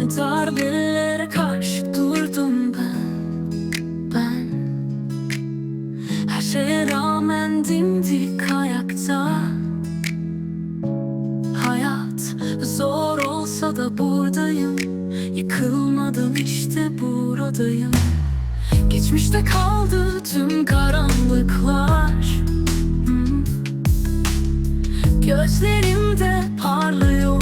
Darbelere karşı durdum ben Ben. Her şeye rağmen dimdik ayakta. Hayat zor olsa da buradayım. Yıkılmadım işte buradayım. Geçmişte kaldı tüm karanlıklar. Hmm. Gözlerimde parlıyor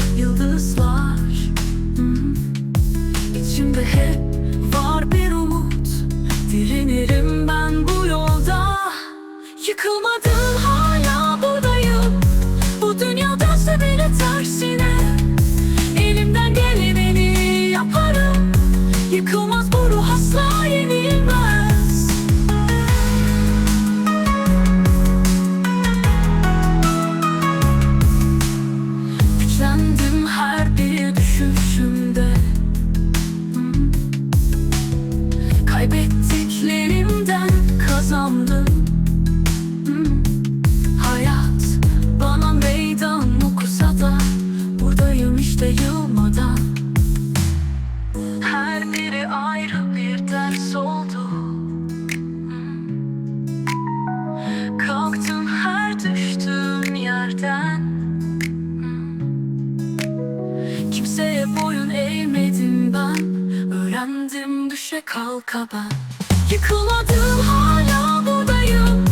Yıkılmadım yerden Hmm. Kimseye boyun eğmedim ben. Öğrendim düşe kalka ben. Yıkılmadım hala buradayım